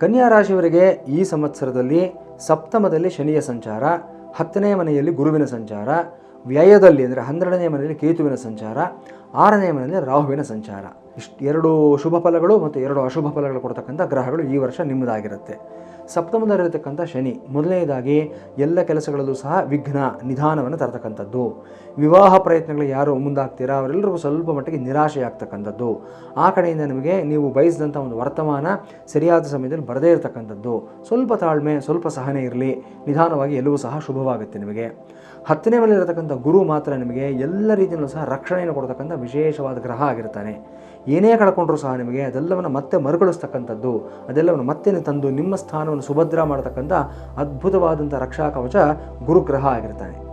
ಕನ್ಯಾ ರಾಶಿಯವರಿಗೆ ಈ ಸಂವತ್ಸರದಲ್ಲಿ ಸಪ್ತಮದಲ್ಲಿ ಶನಿಯ ಸಂಚಾರ ಹತ್ತನೇ ಮನೆಯಲ್ಲಿ ಗುರುವಿನ ಸಂಚಾರ, ವ್ಯಯದಲ್ಲಿ ಅಂದರೆ ಹನ್ನೆರಡನೇ ಮನೆಯಲ್ಲಿ ಕೇತುವಿನ ಸಂಚಾರ ಆರನೇ ಮನೆಯಲ್ಲಿ ರಾಹುವಿನ ಸಂಚಾರ. ಇಷ್ಟು ಎರಡು ಶುಭ ಫಲಗಳು ಮತ್ತು ಎರಡು ಅಶುಭ ಫಲಗಳು ಕೊಡ್ತಕ್ಕಂಥ ಗ್ರಹಗಳು ಈ ವರ್ಷ ನಿಮ್ಮದಾಗಿರುತ್ತೆ. ಸಪ್ತಮದಲ್ಲಿರತಕ್ಕಂಥ ಶನಿ ಮೊದಲನೇದಾಗಿ ಎಲ್ಲ ಕೆಲಸಗಳಲ್ಲೂ ಸಹ ವಿಘ್ನ ನಿಧಾನವನ್ನು ತರತಕ್ಕಂಥದ್ದು. ವಿವಾಹ ಪ್ರಯತ್ನಗಳು ಯಾರು ಮುಂದಾಗ್ತೀರಾ? ಅವರೆಲ್ಲರಿಗೂ ಸ್ವಲ್ಪ ಮಟ್ಟಿಗೆ ನಿರಾಶೆ ಆಗ್ತಕ್ಕಂಥದ್ದು ಆ ಕಡೆಯಿಂದ ನಿಮಗೆ ನೀವು ಬಯಸಿದಂಥ ಒಂದು ವರ್ತಮಾನ ಸರಿಯಾದ ಸಮಯದಲ್ಲಿ ಬರದೇ ಇರತಕ್ಕಂಥದ್ದು. ಸ್ವಲ್ಪ ತಾಳ್ಮೆ, ಸ್ವಲ್ಪ ಸಹನೆ ಇರಲಿ. ನಿಧಾನವಾಗಿ ಎಲ್ಲವೂ ಸಹ ಶುಭವಾಗುತ್ತೆ ನಿಮಗೆ. ಹತ್ತನೇ ಮನೆಯಲ್ಲಿರತಕ್ಕಂಥ ಗುರು ಮಾತ್ರ ನಿಮಗೆ ಎಲ್ಲ ರೀತಿಯಲ್ಲೂ ಸಹ ರಕ್ಷಣೆಯನ್ನು ಕೊಡತಕ್ಕಂಥ ವಿಶೇಷವಾದ ಗ್ರಹ ಆಗಿರ್ತಾನೆ. ಏನೇ ಕಳ್ಕೊಂಡ್ರೂ ಸಹ ನಿಮಗೆ ಅದೆಲ್ಲವನ್ನು ಮತ್ತೆ ಮರುಗಳಿಸ್ತಕ್ಕಂಥದ್ದು ಅದೆಲ್ಲವನ್ನು ಮತ್ತೆ ತಂದು ನಿಮ್ಮ ಸ್ಥಾನವನ್ನು ಸುಭದ್ರ ಮಾಡತಕ್ಕಂಥ ಅದ್ಭುತವಾದಂಥ ರಕ್ಷಾ ಕವಚ ಗುರುಗ್ರಹ ಆಗಿರ್ತಾನೆ.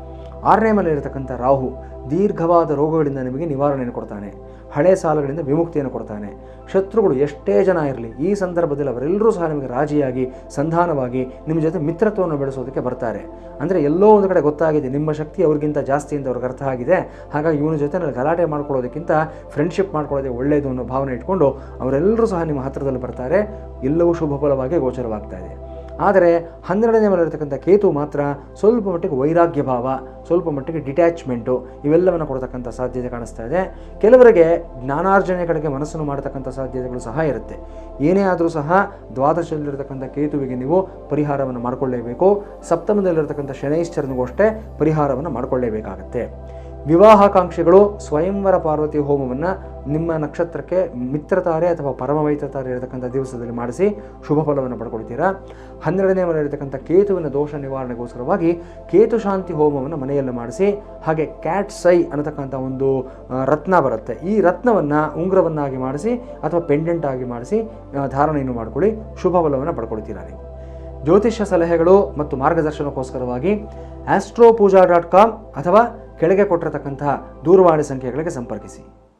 ಆರನೇ ಮನೆಯಲ್ಲಿರತಕ್ಕಂಥ ರಾಹು ದೀರ್ಘವಾದ ರೋಗಗಳಿಂದ ನಿಮಗೆ ನಿವಾರಣೆಯನ್ನು ಕೊಡ್ತಾನೆ. ಹಳೆ ಸಾಲಗಳಿಂದ ವಿಮುಕ್ತಿಯನ್ನು ಕೊಡ್ತಾನೆ. ಶತ್ರುಗಳು ಎಷ್ಟೇ ಜನ ಇರಲಿ, ಈ ಸಂದರ್ಭದಲ್ಲಿ ಅವರೆಲ್ಲರೂ ಸಹ ನಿಮಗೆ ರಾಜಿಯಾಗಿ, ಸಂಧಾನವಾಗಿ ನಿಮ್ಮ ಜೊತೆ ಮಿತ್ರತ್ವವನ್ನು ಬೆಳೆಸೋದಕ್ಕೆ ಬರ್ತಾರೆ. ಅಂದರೆ ಎಲ್ಲೋ ಒಂದು ಕಡೆ ಗೊತ್ತಾಗಿದೆ, ನಿಮ್ಮ ಶಕ್ತಿ ಅವ್ರಿಗಿಂತ ಜಾಸ್ತಿ ಅಂತ ಅವ್ರಿಗೆ ಅರ್ಥ ಆಗಿದೆ. ಹಾಗಾಗಿ ಇವನ ಜೊತೆ ನಾನು ಗಲಾಟೆ ಮಾಡ್ಕೊಳ್ಳೋದಕ್ಕಿಂತ ಫ್ರೆಂಡ್ಶಿಪ್ ಮಾಡ್ಕೊಳ್ಳೋದೇ ಒಳ್ಳೆಯದು ಅನ್ನೋ ಭಾವನೆ ಇಟ್ಕೊಂಡು ಅವರೆಲ್ಲರೂ ಸಹ ನಿಮ್ಮ ಹತ್ತಿರದಲ್ಲಿ ಬರ್ತಾರೆ. ಎಲ್ಲವೂ ಶುಭಫಲವಾಗಿ ಗೋಚರವಾಗ್ತಾ ಇದೆ. ಆದರೆ ಹನ್ನೆರಡನೇ ಮನೆಯಲ್ಲಿರ್ತಕ್ಕಂಥ ಕೇತು ಮಾತ್ರ ಸ್ವಲ್ಪ ಮಟ್ಟಿಗೆ ವೈರಾಗ್ಯ ಭಾವ ಸ್ವಲ್ಪ ಮಟ್ಟಿಗೆ ಡಿಟ್ಯಾಚ್ಮೆಂಟು ಇವೆಲ್ಲವನ್ನು ಕೊಡ್ತಕ್ಕಂಥ ಸಾಧ್ಯತೆ ಕಾಣಿಸ್ತಾ ಇದೆ. ಕೆಲವರಿಗೆ ಜ್ಞಾನಾರ್ಜನೆ ಕಡೆಗೆ ಮನಸ್ಸನ್ನು ಮಾಡತಕ್ಕಂಥ ಸಾಧ್ಯತೆಗಳು ಸಹ ಇರುತ್ತೆ. ಏನೇ ಆದರೂ ಸಹ ದ್ವಾದಶದಲ್ಲಿರತಕ್ಕಂಥ ಕೇತುವಿಗೆ ನೀವು ಪರಿಹಾರವನ್ನು ಮಾಡಿಕೊಳ್ಳೇಬೇಕು. ಸಪ್ತಮದಲ್ಲಿರತಕ್ಕಂಥ ಶನೈಶ್ಚರನಿಗೂ ಅಷ್ಟೇ ಪರಿಹಾರವನ್ನು ಮಾಡಿಕೊಳ್ಳೇಬೇಕಾಗತ್ತೆ. ವಿವಾಹಾಕಾಂಕ್ಷಿಗಳು ಸ್ವಯಂವರ ಪಾರ್ವತಿ ಹೋಮವನ್ನು ನಿಮ್ಮ ನಕ್ಷತ್ರಕ್ಕೆ ಮಿತ್ರತಾರೆ ಅಥವಾ ಪರಮವೈತ್ರತಾರೆ ಇರತಕ್ಕಂಥ ದಿವಸದಲ್ಲಿ ಮಾಡಿಸಿ ಶುಭ ಫಲವನ್ನು ಪಡ್ಕೊಳ್ತೀರಾ? ಹನ್ನೆರಡನೇ ಮನೆ ಇರತಕ್ಕಂಥ ಕೇತುವಿನ ದೋಷ ನಿವಾರಣೆಗೋಸ್ಕರವಾಗಿ ಕೇತು ಶಾಂತಿ ಹೋಮವನ್ನು ಮನೆಯಲ್ಲಿ ಮಾಡಿಸಿ, ಹಾಗೆ ಕ್ಯಾಟ್ ಸೈ ಅನ್ನತಕ್ಕಂಥ ಒಂದು ರತ್ನ ಬರುತ್ತೆ. ಈ ರತ್ನವನ್ನು ಉಂಗ್ರವನ್ನಾಗಿ ಮಾಡಿಸಿ ಅಥವಾ ಪೆಂಡೆಂಟ್ ಆಗಿ ಮಾಡಿಸಿ ಧಾರಣೆಯನ್ನು ಮಾಡ್ಕೊಳ್ಳಿ, ಶುಭ ಫಲವನ್ನು ಪಡ್ಕೊಳ್ತೀರಾ ಜ್ಯೋತಿಷ್ಯ ಸಲಹೆಗಳು ಮತ್ತು ಮಾರ್ಗದರ್ಶನಕ್ಕೋಸ್ಕರವಾಗಿ ಆಸ್ಟ್ರೋ ಪೂಜಾ ಡಾಟ್ ಕಾಮ್ ಅಥವಾ ಕೆಳಗೆ ಕೊಟ್ಟಿರತಕ್ಕಂತಹ ದೂರವಾಣಿ ಸಂಖ್ಯೆಗಳಿಗೆ ಸಂಪರ್ಕಿಸಿ.